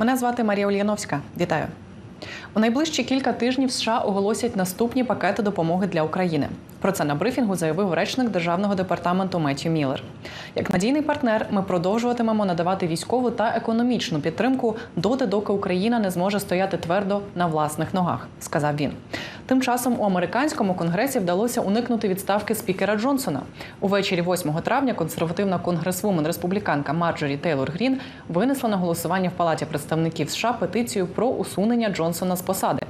Мене звати Марія Ульяновська. Вітаю. У найближчі кілька тижнів США оголосять наступні пакети допомоги для України. Про це на брифінгу заявив речник державного департаменту Меттью Міллер. Як надійний партнер, ми продовжуватимемо надавати військову та економічну підтримку доти, доки Україна не зможе стояти твердо на власних ногах, сказав він. Тим часом у американському конгресі вдалося уникнути відставки спікера Джонсона. Увечері 8 травня консервативна конгресвумен республіканка Марджорі Тейлор Грін винесла на голосування в Палаті представників США петицію про усунення Джонсона з посади.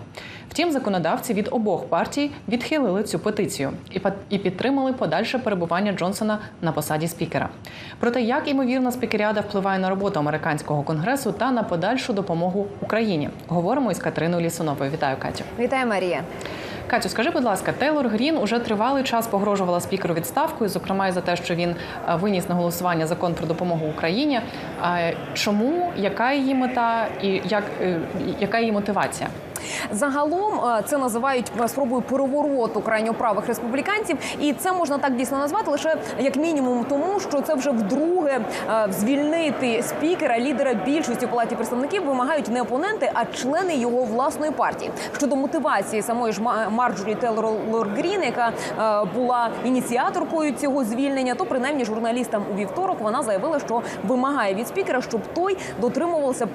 Втім, законодавці від обох партій відхилили цю петицію і і підтримали подальше перебування Джонсона на посаді спікера. Про те, як імовірно спікеріада впливає на роботу американського конгресу та на подальшу допомогу Україні, говоримо із Катериною Лісуновою. Вітаю, Катю. Вітаю, Марія. Катю, скажи, будь ласка, Тейлор Грін уже тривалий час погрожувала спікеру відставкою, зокрема і за те, що він е, виніс на голосування закон про допомогу Україні. А Чому яка її мета і як е, яка її мотивація? Загалом е, це називають е, спробою перевороту крайньоправих республіканців, і це можна так дійсно назвати лише як мінімум, тому що це вже вдруге е, звільнити спікера, лідера більшості палаті представників вимагають не опоненти, а члени його власної партії. Щодо мотивації самої ж Ма- Марджорі Тейлор Грін, яка була ініціаторкою цього звільнення, то принаймні журналістам у вівторок вона заявила, що вимагає від спікера, щоб той дотримувався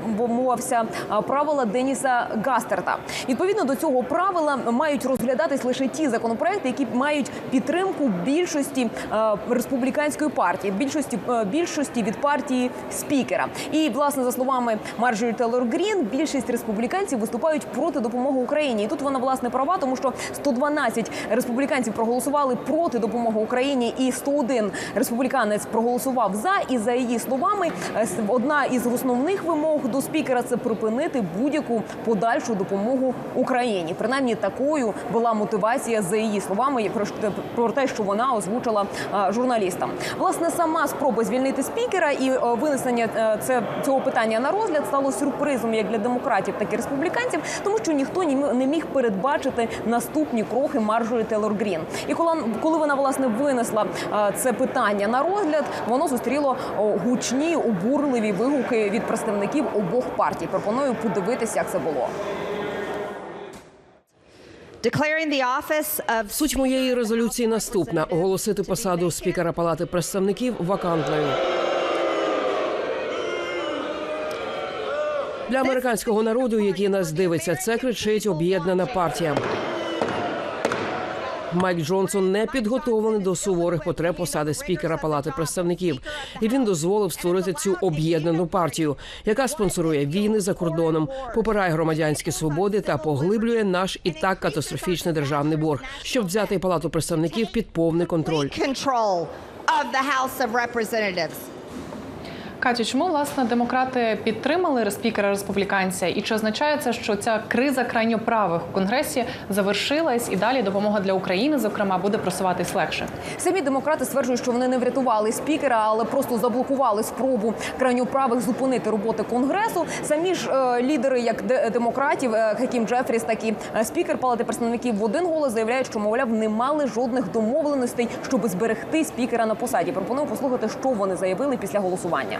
правила Деніса Гастерта. Відповідно до цього правила мають розглядатись лише ті законопроекти, які мають підтримку більшості е, республіканської партії, більшості е, більшості від партії спікера. І власне за словами Марджорі Тейлор Грін, більшість республіканців виступають проти допомоги Україні. І тут вона власне права, тому що 112 республіканців проголосували проти допомоги Україні, і 101 республіканець проголосував за. І за її словами, е, одна із основних вимог до спікера це припинити будь-яку подальшу допомогу Україні. Принаймні такою була мотивація за її словами про, те, що вона озвучила е, журналістам. Власне, сама спроба звільнити спікера і е, винесення е, це цього питання на розгляд стало сюрпризом як для демократів, так і республіканців, тому що ніхто не міг передбачити наступні кроки Марджорі Тейлор Грін. І коли, коли вона власне винесла це питання на розгляд, воно зустріло гучні обурливі вигуки від представників обох партій. Пропоную подивитися, як це було. Суть моєї резолюції наступна: оголосити посаду спікера Палати представників вакантною. Для американського народу, який нас дивиться, це кричить об'єднана партія. Майк Джонсон не підготовлений до суворих потреб посади спікера Палати представників, і він дозволив створити цю об'єднану партію, яка спонсорує війни за кордоном, попирає громадянські свободи та поглиблює наш і так катастрофічний державний борг, щоб взяти палату представників під повний контроль. Катю, чому власне демократи підтримали спікера республіканця? І чи означає це, що ця криза крайньоправих у конгресі завершилась і далі допомога для України, зокрема, буде просуватись легше? Самі демократи стверджують, що вони не врятували спікера, але просто заблокували спробу крайньоправих зупинити роботи конгресу. Самі ж е, лідери, як демократів, е, Хекім Джефріс, так і е, спікер Палати представників в один голос заявляють, що мовляв не мали жодних домовленостей, щоб зберегти спікера на посаді. Пропоную послухати, що вони заявили після голосування.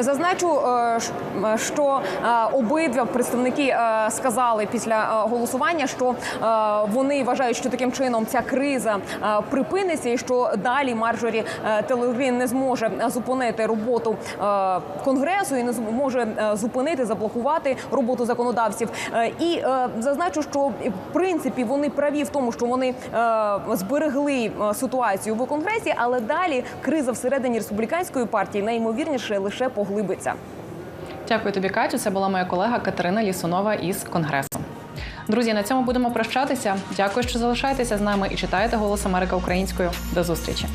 Зазначу, е, ш- е, що е, обидва представники сказали після голосування, що вони вважають, що таким чином ця криза припиниться, і що далі Марджорі е, Тейлор Грін не зможе зупинити роботу конгресу і не зможе зупинити, заблокувати роботу законодавців. І зазначу, що в принципі вони праві в тому, що вони зберегли ситуацію в конгресі, але далі криза всередині республіканської партії найімовірніше лише поглибиться. Дякую тобі, Катю. Це була моя колега Катерина Лісунова із конгресу. Друзі, на цьому будемо прощатися. Дякую, що залишаєтеся з нами і читаєте Голос Америка українською. До зустрічі.